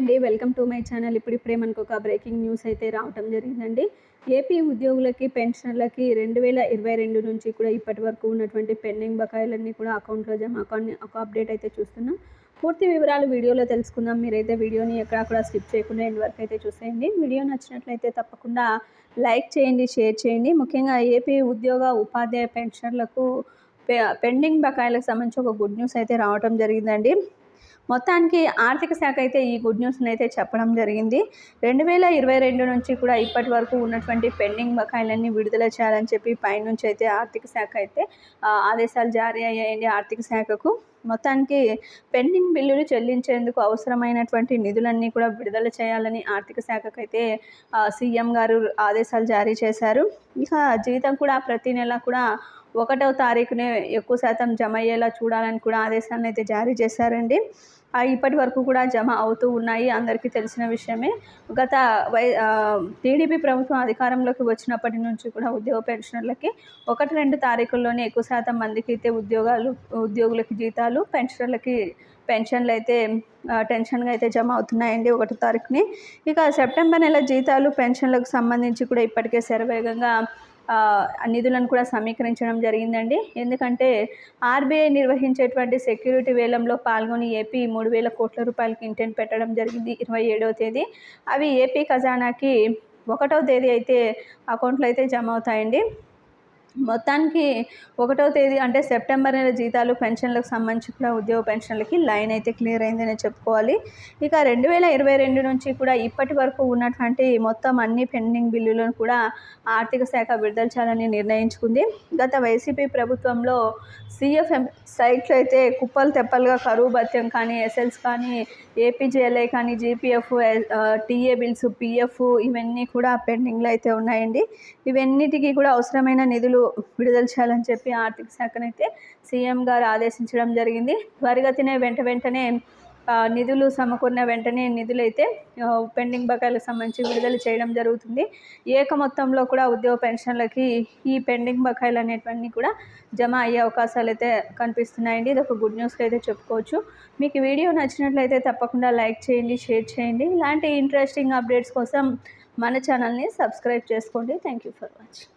అండి. Welcome to my channel. ఇప్పుడు ఇప్పుడే మనకు ఒక బ్రేకింగ్ న్యూస్ అయితే రావటం జరిగిందండి. ఏపీ ఉద్యోగులకి పెన్షనర్లకి రెండు వేల ఇరవై రెండు నుంచి కూడా ఇప్పటి వరకు ఉన్నటువంటి పెండింగ్ బకాయిలన్నీ కూడా అకౌంట్లో జమ అకౌంట్ ఒక అప్డేట్ అయితే చూస్తున్నాం. పూర్తి వివరాలు వీడియోలో తెలుసుకుందాం. మీరైతే వీడియోని ఎక్కడ స్కిప్ చేయకుండా ఎండ్ వరకు అయితే చూసేయండి. వీడియో నచ్చినట్లయితే తప్పకుండా లైక్ చేయండి షేర్ చేయండి. ముఖ్యంగా ఏపీ ఉద్యోగ ఉపాధ్యాయ పెన్షనర్లకు పెండింగ్ బకాయిలకు సంబంధించి ఒక గుడ్ న్యూస్ అయితే రావడం జరిగిందండి. మొత్తానికి ఆర్థిక శాఖ అయితే ఈ గుడ్ న్యూస్ని అయితే చెప్పడం జరిగింది. రెండు వేల ఇరవై రెండు నుంచి కూడా ఇప్పటి వరకు ఉన్నటువంటి పెండింగ్ బకాయిలన్నీ విడుదల చేయాలని చెప్పి పైనుంచి అయితే ఆర్థిక శాఖ అయితే ఆదేశాలు జారీ అయ్యాయండి ఆర్థిక శాఖకు. మొత్తానికి పెండింగ్ బిల్లులు చెల్లించేందుకు అవసరమైనటువంటి నిధులన్నీ కూడా విడుదల చేయాలని ఆర్థిక శాఖకు అయితే సీఎం గారు ఆదేశాలు జారీ చేశారు. ఇక జీతం కూడా ప్రతి నెల కూడా ఒకటవ తారీఖునే ఎక్కువ శాతం జమ అయ్యేలా చూడాలని కూడా ఆదేశాలను అయితే జారీ చేశారండి. ఇప్పటి వరకు కూడా జమ అవుతూ ఉన్నాయి. అందరికీ తెలిసిన విషయమే. గత వై టీడీపీ ప్రభుత్వం అధికారంలోకి వచ్చినప్పటి నుంచి కూడా ఉద్యోగ పెన్షనర్లకి ఒకటి రెండు తారీఖుల్లోనే ఎక్కువ శాతం మందికి అయితే ఉద్యోగాలు ఉద్యోగులకి జీతాలు పెన్షనర్లకి పెన్షన్లు అయితే టెన్షన్గా అయితే జమ అవుతున్నాయండి ఒకటో తారీఖుని. ఇక సెప్టెంబర్ నెల జీతాలు పెన్షన్లకు సంబంధించి కూడా ఇప్పటికే శరవేగంగా నిధులను కూడా సమీకరించడం జరిగిందండి. ఎందుకంటే ఆర్బీఐ నిర్వహించేటువంటి సెక్యూరిటీ వేలంలో పాల్గొని ఏపీ మూడు వేల కోట్ల రూపాయలకి ఇంటెంట్ పెట్టడం జరిగింది ఇరవై ఏడవ తేదీ. అవి ఏపీ ఖజానాకి ఒకటవ తేదీ అయితే అకౌంట్లో అయితే జమ అవుతాయండి. మొత్తానికి ఒకటో తేదీ అంటే సెప్టెంబర్ నెల జీతాలు పెన్షన్లకు సంబంధించి కూడా ఉద్యోగ పెన్షన్లకి లైన్ అయితే క్లియర్ అయిందని చెప్పుకోవాలి. ఇక రెండు వేల ఇరవై రెండు నుంచి కూడా ఇప్పటి వరకు ఉన్నటువంటి మొత్తం అన్ని పెండింగ్ బిల్లులను కూడా ఆర్థిక శాఖ విడుదల చేయాలని నిర్ణయించుకుంది. గత వైసీపీ ప్రభుత్వంలో సీఎఫ్ఎం సైట్లు అయితే కుప్పలు తెప్పలుగా కరువు భత్యం కానీ ఎస్ఎల్స్ కానీ ఏపీజేఎల్ఐ కానీ జీపీఎఫ్ టీఏ బిల్స్ పిఎఫ్ ఇవన్నీ కూడా పెండింగ్లో అయితే ఉన్నాయండి. ఇవన్నిటికీ కూడా అవసరమైన నిధులు నిధులు విడుదల చేయాలని చెప్పి ఆర్థిక శాఖనైతే సీఎం గారు ఆదేశించడం జరిగింది. త్వరగతినే వెంట వెంటనే నిధులు సమకూరిన వెంటనే నిధులైతే పెండింగ్ బకాయిలకు సంబంధించి విడుదల చేయడం జరుగుతుంది. ఏక మొత్తంలో కూడా ఉద్యోగ పెన్షన్లకి ఈ పెండింగ్ బకాయిలు అనేటివన్నీ కూడా జమ అయ్యే అవకాశాలు అయితే కనిపిస్తున్నాయండి. ఇది ఒక గుడ్ న్యూస్గా అయితే చెప్పుకోవచ్చు. మీకు వీడియో నచ్చినట్లయితే తప్పకుండా లైక్ చేయండి షేర్ చేయండి. ఇలాంటి ఇంట్రెస్టింగ్ అప్డేట్స్ కోసం మన ఛానల్ని సబ్స్క్రైబ్ చేసుకోండి. Thank you for watching.